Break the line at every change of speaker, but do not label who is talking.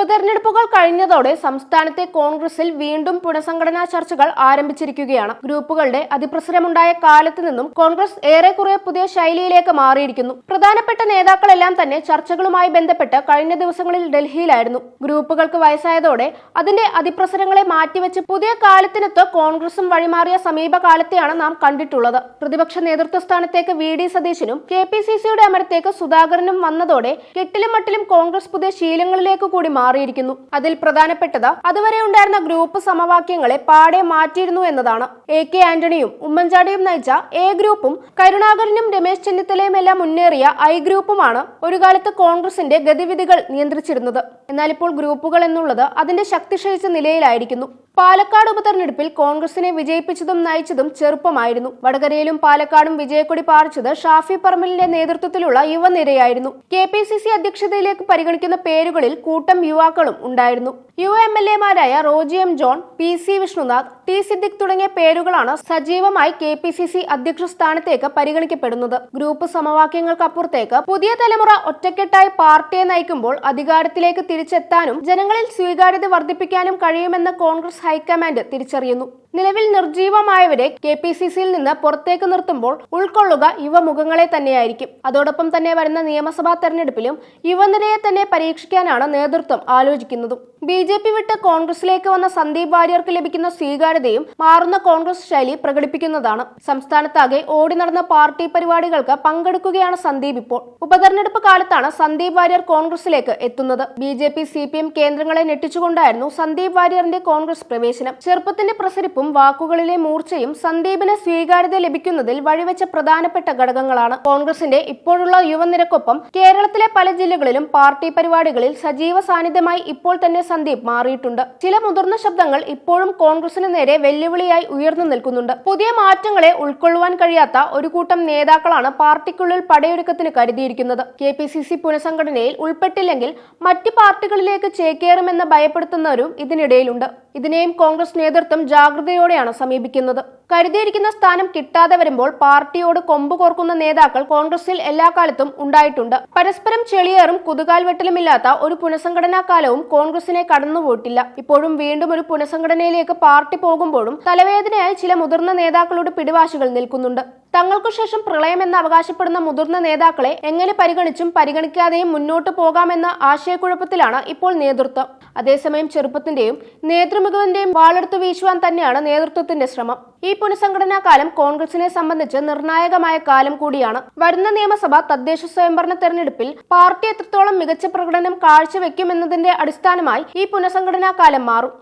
ഉപതെരഞ്ഞെടുപ്പുകൾ കഴിഞ്ഞതോടെ സംസ്ഥാനത്തെ കോൺഗ്രസിൽ വീണ്ടും പുനഃസംഘടനാ ചർച്ചകൾ ആരംഭിച്ചിരിക്കുകയാണ്. ഗ്രൂപ്പുകളുടെ അതിപ്രസരമുണ്ടായ കാലത്ത് നിന്നും കോൺഗ്രസ് ഏറെക്കുറെ പുതിയ ശൈലിയിലേക്ക് മാറിയിരിക്കുന്നു. പ്രധാനപ്പെട്ട നേതാക്കളെല്ലാം തന്നെ ചർച്ചകളുമായി ബന്ധപ്പെട്ട് കഴിഞ്ഞ ദിവസങ്ങളിൽ ഡൽഹിയിലായിരുന്നു. ഗ്രൂപ്പുകൾക്ക് വയസ്സായതോടെ അതിന്റെ അതിപ്രസരങ്ങളെ മാറ്റിവെച്ച് പുതിയ കാലത്തിനൊത്ത് കോൺഗ്രസും വഴിമാറിയ സമീപകാലത്തെയാണ് നാം കണ്ടിട്ടുള്ളത്. പ്രതിപക്ഷ നേതൃത്വ സ്ഥാനത്തേക്ക് വി. ഡി. സതീശനും കെ. പി. സി. സിയുടെ അമരത്തേക്ക് സുധാകരനും വന്നതോടെ കെട്ടിലും മട്ടിലും കോൺഗ്രസ് പുതിയ ശീലങ്ങളിലേക്ക് കൂടി മാറിയിരിക്കുന്നു. അതിൽ പ്രധാനപ്പെട്ടത് അതുവരെ ഉണ്ടായിരുന്ന ഗ്രൂപ്പ് സമവാക്യങ്ങളെ പാടെ മാറ്റിയിരുന്നു എന്നതാണ്. എ കെ ആന്റണിയും ഉമ്മൻചാണ്ടിയും നയിച്ച എ ഗ്രൂപ്പും കരുണാകരനും രമേശ് ചെന്നിത്തലയും എല്ലാം മുന്നേറിയ ഐ ഗ്രൂപ്പുമാണ് ഒരു കാലത്ത് കോൺഗ്രസിന്റെ ഗതിവിധികൾ നിയന്ത്രിച്ചിരുന്നത്. എന്നാൽ ഇപ്പോൾ ഗ്രൂപ്പുകൾ എന്നുള്ളത് അതിന്റെ ശക്തി ക്ഷയിച്ച നിലയിലായിരിക്കുന്നു. പാലക്കാട് ഉപതെരഞ്ഞെടുപ്പിൽ കോൺഗ്രസിനെ വിജയിപ്പിച്ചതും നയിച്ചതും ചെറുപ്പമായിരുന്നു. വടകരയിലും പാലക്കാടും വിജയക്കൊടി പാറിച്ചത് ഷാഫി പറമ്പലിന്റെ നേതൃത്വത്തിലുള്ള യുവനിരയായിരുന്നു. കെ പി സി സി അധ്യക്ഷതയിലേക്ക് പരിഗണിക്കുന്ന പേരുകളിൽ കൂട്ടം യുവാക്കളും ഉണ്ടായിരുന്നു. U M L എമാരായ Roji M John P C Vishnunath T Siddique തുടങ്ങിയ പേരുകളാണ് സജീവമായി കെ പി സി സി അധ്യക്ഷ സ്ഥാനത്തേക്ക് പരിഗണിക്കപ്പെടുന്നത്. ഗ്രൂപ്പ് സമവാക്യങ്ങൾക്കപ്പുറത്തേക്ക് പുതിയ തലമുറ ഒറ്റക്കെട്ടായി പാർട്ടിയെ നയിക്കുമ്പോൾ അധികാരത്തിലേക്ക് തിരിച്ചെത്താനും ജനങ്ങളിൽ സ്വീകാര്യത വർദ്ധിപ്പിക്കാനും കഴിയുമെന്ന് കോൺഗ്രസ് ഹൈക്കമാൻഡ് തിരിച്ചറിയുന്നു. നിലവിൽ നിർജീവമായവരെ കെ പി സി സിയിൽ നിന്ന് പുറത്തേക്ക് നിർത്തുമ്പോൾ ഉൾക്കൊള്ളുക യുവമുഖങ്ങളെ തന്നെയായിരിക്കും. അതോടൊപ്പം തന്നെ വരുന്ന നിയമസഭാ തെരഞ്ഞെടുപ്പിലും യുവനിരയെ തന്നെ പരീക്ഷിക്കാനാണ് നേതൃത്വം ആലോചിക്കുന്നതും. ബി ജെ പി വിട്ട് കോൺഗ്രസിലേക്ക് വന്ന സന്ദീപ് വാര്യർക്ക് ലഭിക്കുന്ന സ്വീകാര്യതയും മാറുന്ന കോൺഗ്രസ് ശൈലി പ്രകടിപ്പിക്കുന്നതാണ്. സംസ്ഥാനത്താകെ ഓടി നടന്ന പാർട്ടി പരിപാടികൾക്ക് പങ്കെടുക്കുകയാണ് സന്ദീപ് ഇപ്പോൾ. ഉപതെരഞ്ഞെടുപ്പ് കാലത്താണ് സന്ദീപ് വാര്യർ കോൺഗ്രസിലേക്ക് എത്തുന്നത്. B J P C P M കേന്ദ്രങ്ങളെ ഞെട്ടിച്ചുകൊണ്ടായിരുന്നു സന്ദീപ് വാര്യറിന്റെ കോൺഗ്രസ് പ്രവേശനം. ചെറുപ്പത്തിന്റെ പ്രസരിപ്പും വാക്കുകളിലെ മൂർച്ചയും സന്ദീപിന് സ്വീകാര്യത ലഭിക്കുന്നതിൽ വഴിവെച്ച പ്രധാനപ്പെട്ട ഘടകങ്ങളാണ്. കോൺഗ്രസിന്റെ ഇപ്പോഴുള്ള യുവനിരക്കൊപ്പം കേരളത്തിലെ പല ജില്ലകളിലും പാർട്ടി പരിപാടികളിൽ സജീവ സാന്നിധ്യമായി ഇപ്പോൾ തന്നെ സന്ദീപ് മാറിയിട്ടുണ്ട്. ചില മുതിർന്ന ശബ്ദങ്ങൾ ഇപ്പോഴും കോൺഗ്രസിന് നേരെ വെല്ലുവിളിയായി ഉയർന്നു നിൽക്കുന്നുണ്ട്. പുതിയ മാറ്റങ്ങളെ ഉൾക്കൊള്ളുവാൻ കഴിയാത്ത ഒരു കൂട്ടം നേതാക്കളാണ് പാർട്ടിക്കുള്ളിൽ പടയൊരുക്കത്തിന് കരുതിയിരിക്കുന്നത്. കെ പി സി സി പുനഃസംഘടനയിൽ ഉൾപ്പെട്ടില്ലെങ്കിൽ മറ്റ് പാർട്ടികളിലേക്ക് ചേക്കേറുമെന്ന് ഭയപ്പെടുത്തുന്നവരും ഇതിനിടയിലുണ്ട്. ഇതിനെയും കോൺഗ്രസ് നേതൃത്വം ജാഗ്രതയോടെയാണ് സമീപിക്കുന്നത് കരുതിയിരിക്കുന്ന സ്ഥാനം കിട്ടാതെ വരുമ്പോൾ പാർട്ടിയോട് കൊമ്പ് കോർക്കുന്ന നേതാക്കൾ കോൺഗ്രസിൽ എല്ലാ കാലത്തും ഉണ്ടായിട്ടുണ്ട്. പരസ്പരം ചെളിയേറും കുതുകാൽ വെട്ടലുമില്ലാത്ത ഒരു പുനഃസംഘടനാ കാലവും കോൺഗ്രസിനെ കടന്നുപോയിട്ടില്ല. ഇപ്പോഴും വീണ്ടും ഒരു പുനഃസംഘടനയിലേക്ക് പാർട്ടി പോകുമ്പോഴും തലവേദനയായി ചില മുതിർന്ന നേതാക്കളുടെ പിടിവാശികൾ നിൽക്കുന്നുണ്ട്. തങ്ങൾക്കു ശേഷം പ്രളയമെന്ന് അവകാശപ്പെടുന്ന മുതിർന്ന നേതാക്കളെ എങ്ങനെ പരിഗണിച്ചും പരിഗണിക്കാതെയും മുന്നോട്ട് പോകാമെന്ന ആശയക്കുഴപ്പത്തിലാണ് ഇപ്പോൾ നേതൃത്വം. അതേസമയം ചെറുപ്പത്തിന്റെയും നേതൃമികവിന്റെയും വാളെടുത്ത് വീശുവാൻ തന്നെയാണ് നേതൃത്വത്തിന്റെ ശ്രമം. ഈ പുനഃസംഘടനാ കാലം കോൺഗ്രസിനെ സംബന്ധിച്ച് നിർണായകമായ കാലം കൂടിയാണ്. വരുന്ന നിയമസഭ തദ്ദേശ സ്വയംഭരണ തെരഞ്ഞെടുപ്പിൽ പാർട്ടി എത്രത്തോളം മികച്ച പ്രകടനം കാഴ്ചവെക്കുമെന്നതിന്റെ അടിസ്ഥാനമായി ഈ പുനഃസംഘടനാ കാലം മാറും.